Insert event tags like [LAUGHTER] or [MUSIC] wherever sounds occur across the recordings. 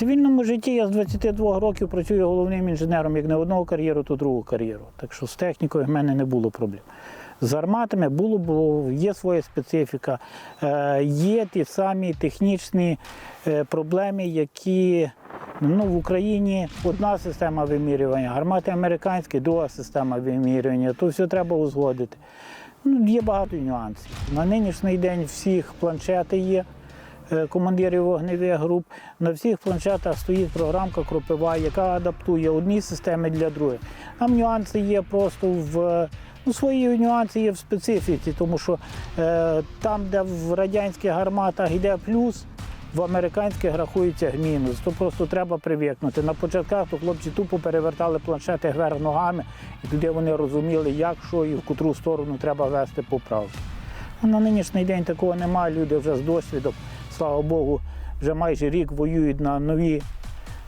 цивільному житті я з 22 років працюю головним інженером як не одного кар'єру, то другу кар'єру. Так що з технікою в мене не було проблем. З арматами було, бо є своя специфіка, е, є ті самі технічні е, проблеми, які ну, в Україні одна система вимірювання, гармати американські, друга система вимірювання. То все треба узгодити. Ну, є багато нюансів. На нинішній день всіх планшети є командирів вогневих груп. На всіх планшетах стоїть програмка кропива, яка адаптує одні системи для других. Там нюанси є просто в. Ну, свої нюанси є в специфіці, тому що е, там, де в радянських гарматах йде плюс, в американських рахується мінус. То просто треба привикнути. На початках то хлопці тупо перевертали планшети вверх ногами, і туди вони розуміли, як, що і в котру сторону треба вести поправки. А На нинішній день такого немає. Люди вже з досвідом, слава Богу, вже майже рік воюють на новій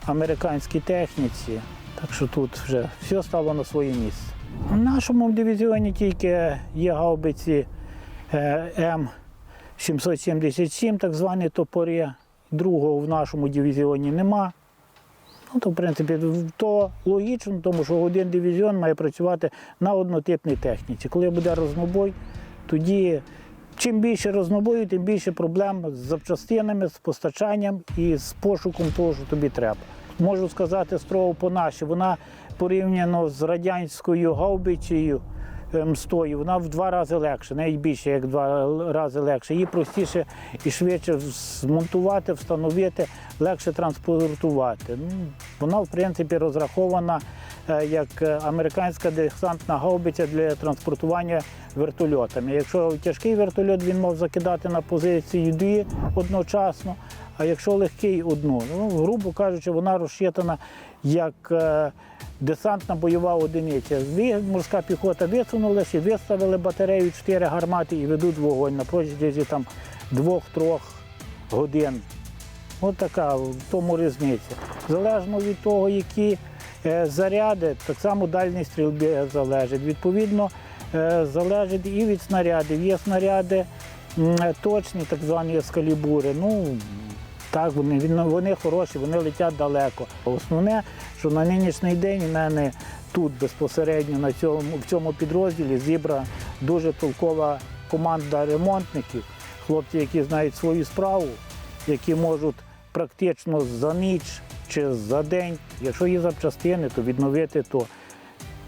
американській техніці. Так що тут вже все стало на своє місце. В нашому дивізіоні тільки є гаубиці е, М777, так звані топори. Другого в нашому дивізіоні нема. Ну, то, в принципі, то логічно, тому що один дивізіон має працювати на однотипній техніці. Коли буде рознобой, тоді чим більше рознобою, тим більше проблем з запчастинами, з постачанням і з пошуком того, що тобі треба. Можу сказати строго по нашій, вона порівняно з радянською гаубичею М100, вона в два рази легше, навіть більше, як в два рази легше. Її простіше і швидше змонтувати, встановити, легше транспортувати. Ну, Вона, в принципі, розрахована е, як е, американська десантна гаубиця для транспортування вертольотами. Якщо тяжкий вертольот, він мав закидати на позицію дві одночасно, а якщо легкий одну. Ну, грубо кажучи, вона розчитана як е, десантна бойова одиниця. Морська піхота висунулася, виставили батарею 4 гармати і ведуть вогонь на протязі двох-трьох годин. От така в тому різниця. Залежно від того, які е, заряди, так само дальність стрільби залежить. Відповідно, е, залежить і від снарядів. Є снаряди точні, так звані ескалібури. Ну, так, вони, вони хороші, вони летять далеко. Основне, що на нинішній день в мене тут безпосередньо на цьому, в цьому підрозділі зібрана дуже толкова команда ремонтників, хлопці, які знають свою справу, які можуть практично за ніч чи за день, якщо є запчастини, то відновити то.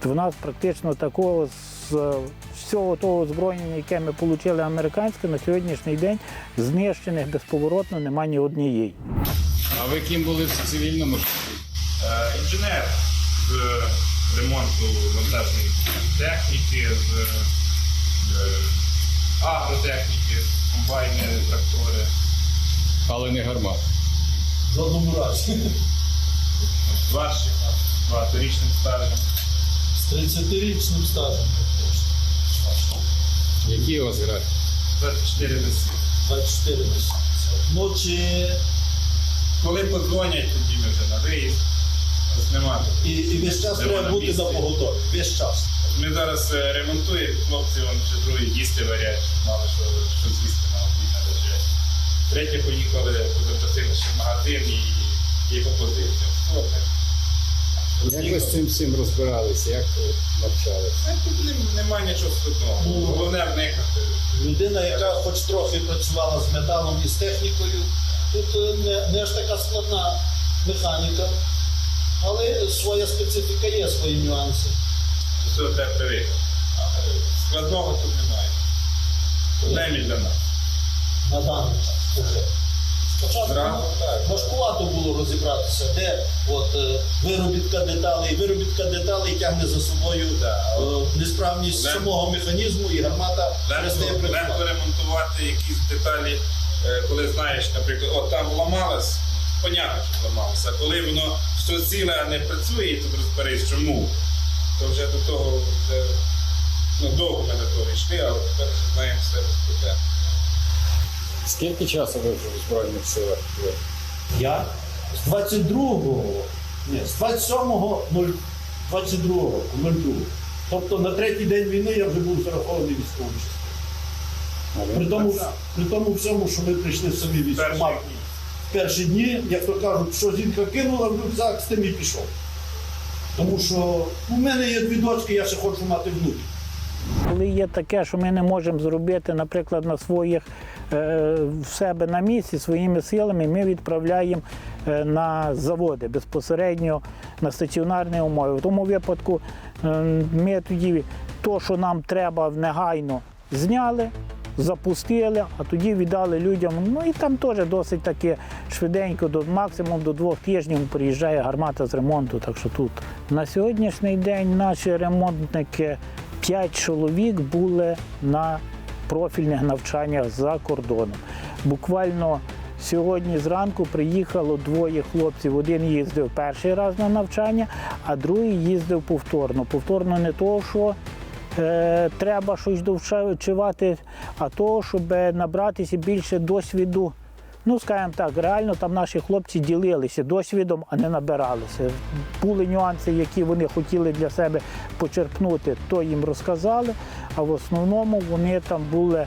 То в нас практично такого з е, всього того озброєння, яке ми отримали американське, на сьогоднішній день знищених безповоротно немає ні однієї. А ви ким були в цивільному житті? Е, інженер з ремонту вантажної техніки, з е, агротехніки, комбайни, трактори. Але не гармат. В жодному разі. З багаторічним стажем. З 30-річним стажем. Які у вас графіки? 24 місяці. 24 місяці. Ну чи Коли подзвонять, тоді ми вже на виїзд. Такого. і, і весь час Нема треба бути місці. на поготові. Весь час. Ми зараз е, ремонтуємо, хлопці вон вже другий їсти варять, щоб мали що, що з'їсти на обід на вечерю. Третє поїхали по запчастини ще в магазин і, і по позиціям. Так. Як ви з цим всім розбиралися? Як ви навчалися? Тут нем- немає нічого складного. Ну. Головне вникнути. Людина, яка хоч трохи працювала з металом і з технікою, тут е, не, не аж така складна механіка, але своя специфіка є, свої нюанси. До цього треба привикнути. Складного тут немає. Принаймні для нас. на даний час. Уже. Спочатку важкувато було розібратися, де от, е, виробітка деталей, виробітка деталей тягне за собою Да. е, несправність Легко. самого механізму і гармата перестає Легко, легко ремонтувати якісь деталі, е, коли знаєш, наприклад, от там ламалось, понятно, що ламалося. А коли воно все ціле, не працює, і тут розберись, чому, то вже до того вже, ну, довго ми до того йшли, але тепер вже знаємо все без питань. Скільки часу ви вже у Збройних силах? були? Я з 22-го, ні, з 27-го 0 22 року, 02. Тобто на третій день війни я вже був зарахований військовим частиною. При тому, при тому всьому, що ми прийшли самі військомат. Перший. перші дні, як то кажуть, що жінка кинула в рюкзак, з тим і пішов. Тому що у мене є дві дочки, я ще хочу мати внуків. Коли є таке, що ми не можемо зробити, наприклад, на своїх е, в себе на місці своїми силами, ми відправляємо е, на заводи безпосередньо на стаціонарні умови. В тому випадку е, ми тоді то, що нам треба негайно зняли. Запустили, а тоді віддали людям. Ну і там теж досить таки швиденько, до максимум до двох тижнів приїжджає гармата з ремонту. Так що тут на сьогоднішній день наші ремонтники П'ять чоловік були на профільних навчаннях за кордоном. Буквально сьогодні зранку приїхало двоє хлопців. Один їздив перший раз на навчання, а другий їздив повторно. Повторно не того, що е, треба щось довчувати, а того, щоб набратися більше досвіду. Ну, скажімо так, реально там наші хлопці ділилися досвідом, а не набиралися. Були нюанси, які вони хотіли для себе почерпнути, то їм розказали. А в основному вони там були,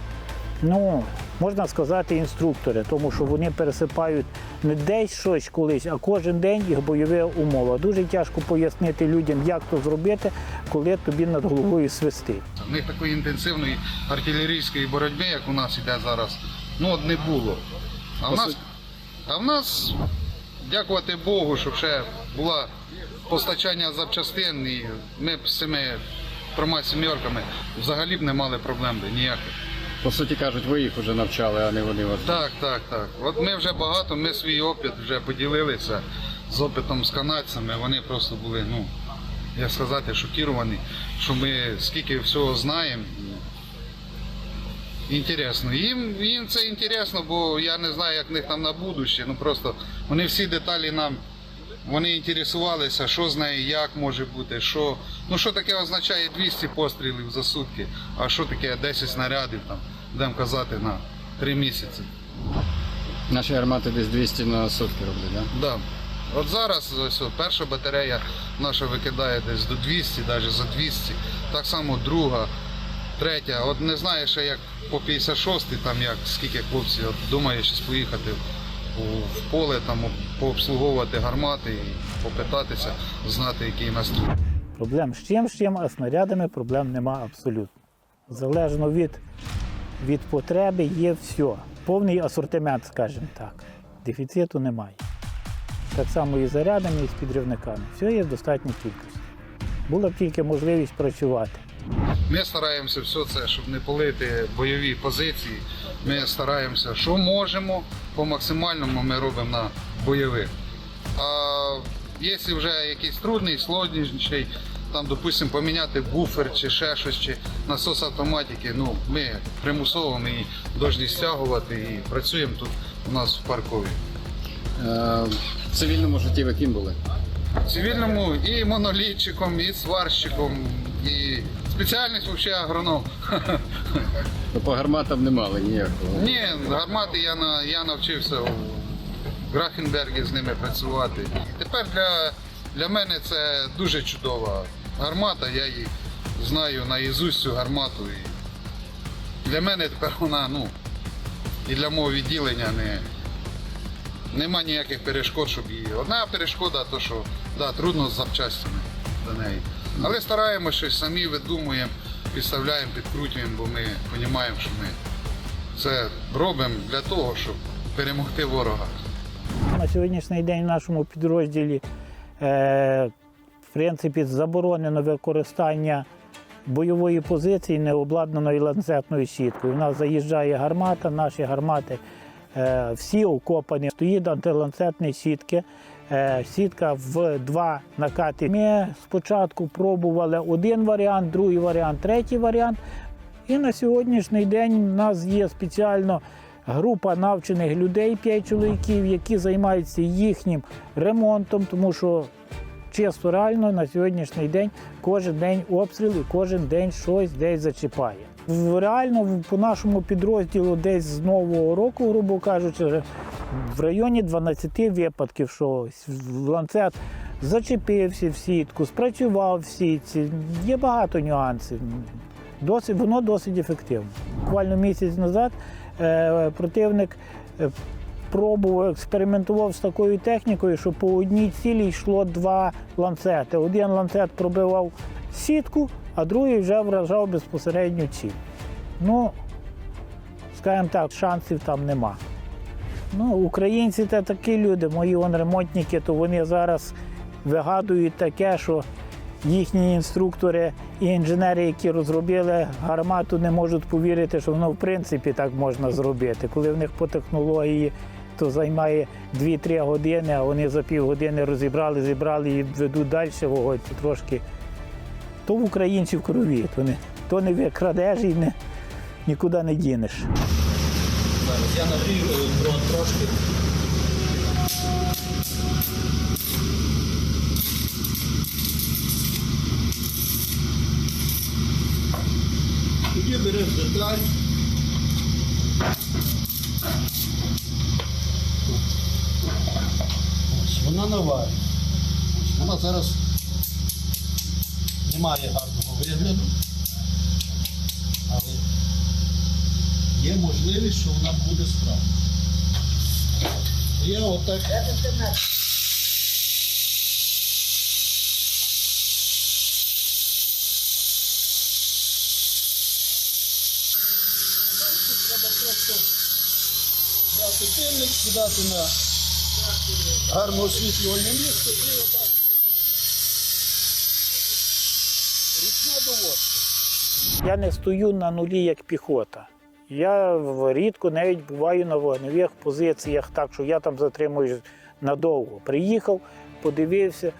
ну, можна сказати, інструктори, тому що вони пересипають не десь щось колись, а кожен день їх бойові умови. Дуже тяжко пояснити людям, як то зробити, коли тобі над головою свистить. У них такої інтенсивної артилерійської боротьби, як у нас іде зараз, ну от не було. А в нас, а в нас, дякувати Богу, що ще була постачання запчастин, і ми б з цими трьома сімерками взагалі б не мали проблем ніяких. По суті кажуть, ви їх вже навчали, а не вони вас. Так, так, так. От ми вже багато, ми свій опит вже поділилися з опитом з канадцями. Вони просто були, ну, як сказати, шокіровані, що ми скільки всього знаємо. Інтересно. Їм, їм це інтересно, бо я не знаю, як в них там на будуще. Ну просто вони всі деталі нам вони інтересувалися, що з нею, як може бути, що, ну що таке означає 200 пострілів за сутки, а що таке 10 снарядів, там, будемо казати, на 3 місяці. Наші гармати десь 200 на сутки роблять, так? Да. От зараз ось, перша батарея наша викидає десь до 200, навіть за 200. Так само друга, третя. От не знаю ще як по 56 там як скільки хлопців от, думає щось поїхати в поле, там пообслуговувати гармати і попитатися, знати, який настрій. Проблем з чим, з чим, а снарядами проблем нема абсолютно. Залежно від, від потреби є все. Повний асортимент, скажімо так. Дефіциту немає. Так само і зарядами, і з підривниками. Все є в достатній кількості. Була б тільки можливість працювати. Ми стараємося все це, щоб не полити бойові позиції. Ми стараємося, що можемо, по максимальному ми робимо на бойових. А якщо вже якийсь трудний, сложніший, там, допустимо, поміняти буфер чи ще щось, чи насос автоматики, ну, ми примусово ми її повинні стягувати і працюємо тут у нас в паркові. Е, В цивільному житті ви ким були? В цивільному і монолітчиком, і сварщиком, і спеціальність взагалі агроном. То [LAUGHS] по гарматам не мали ніякого. Ні, гармати я на я навчився у Графенбергі з ними працювати. Тепер для, для мене це дуже чудова гармата. Я її знаю наїзусть цю гармату. І для мене тепер вона, ну, і для мого відділення не, нема ніяких перешкод, щоб її. Одна перешкода, то що да, трудно з запчастями до неї. Але стараємося щось самі видумуємо, підставляємо, підкрутюємо, бо ми розуміємо, що ми це робимо для того, щоб перемогти ворога. На сьогоднішній день в нашому підрозділі е, в принципі заборонено використання бойової позиції необладнаної ланцетною сіткою. У нас заїжджає гармата, наші гармати е, всі окопані. Стоїть антиланцетні сітки. Е, сітка в два накати. Ми спочатку пробували один варіант, другий варіант, третій варіант. І на сьогоднішній день у нас є спеціально група навчених людей, 5 чоловіків, які займаються їхнім ремонтом, тому що чисто реально на сьогоднішній день кожен день обстріл і кожен день щось десь зачіпає. Реально по нашому підрозділу десь з нового року, грубо кажучи, в районі 12 випадків, що ланцет зачепився в сітку, спрацював в сітці. Є багато нюансів. Досить, воно досить ефективно. Буквально місяць назад е, противник е, пробував, експериментував з такою технікою, що по одній цілі йшло два ланцети. Один ланцет пробивав сітку, а другий вже вражав безпосередньо ціль. Ну, скажімо так, шансів там нема. Ну, українці це такі люди, мої вон ремонтники, то вони зараз вигадують таке, що їхні інструктори і інженери, які розробили гармату, не можуть повірити, що воно в принципі так можна зробити. Коли в них по технології то займає 2-3 години, а вони за півгодини розібрали, зібрали і ведуть далі вогонь, трошки. То в українців крові, то не, то не викрадеш і не, нікуди не дінеш. Зараз я нагрію е, дрон трошки. Тоді береш деталь. Вона наварює. Ось Вона зараз не має гарного вигляду, але є можливість, що вона буде справна. Я отак. Брати пильник, сідати на гарно освітлювальне місце і отак. Ручна доводка. Я не стою на нулі як піхота. Я рідко навіть буваю на вогневих позиціях, так що я там затримуюсь надовго. Приїхав, подивився.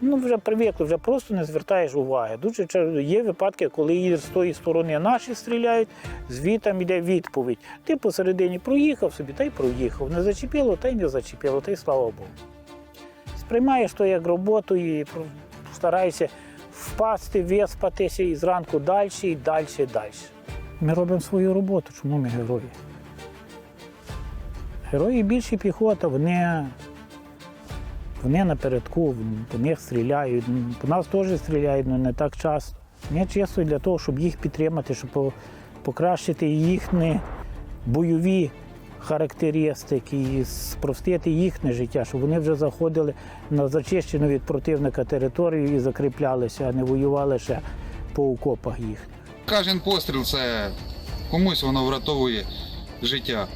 Ну, вже привикли, вже просто не звертаєш уваги. Дуже є випадки, коли з тої сторони наші стріляють, звітом йде відповідь. Ти посередині проїхав собі, та й проїхав. Не зачепило, та й не зачепило, та й слава Богу. Сприймаєш то як роботу і стараєшся впасти, виспатися і зранку далі, і далі, і далі. Ми робимо свою роботу, чому ми герої? Герої більше піхота, вони, вони напередку, по них стріляють. По нас теж стріляють, але не так часто. Ми чисто для того, щоб їх підтримати, щоб покращити їхні бойові характеристики і спростити їхнє життя, щоб вони вже заходили на зачищену від противника територію і закріплялися, а не воювали ще по окопах їхніх. Кожен постріл це комусь воно врятовує життя.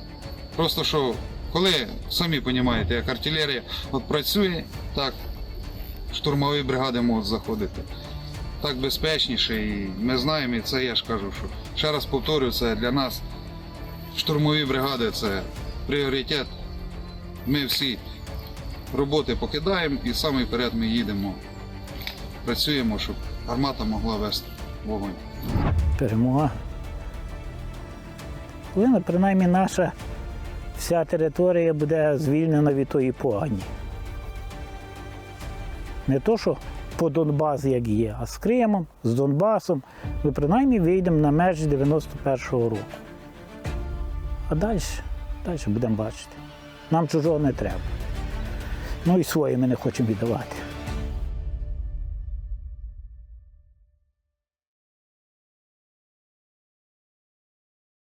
Просто що, коли самі розумієте, як артилерія от працює, так штурмові бригади можуть заходити. Так безпечніше, і ми знаємо, і це я ж кажу, що ще раз повторюю, це для нас штурмові бригади це пріоритет. Ми всі роботи покидаємо і саме вперед ми їдемо, працюємо, щоб гармата могла вести вогонь. перемога. Коли принаймні наша вся територія буде звільнена від тої погані. Не то, що по Донбасу як є, а з Кримом, з Донбасом, ми принаймні вийдемо на межі 91-го року. А далі, далі будемо бачити. Нам чужого не треба. Ну і своє ми не хочемо віддавати.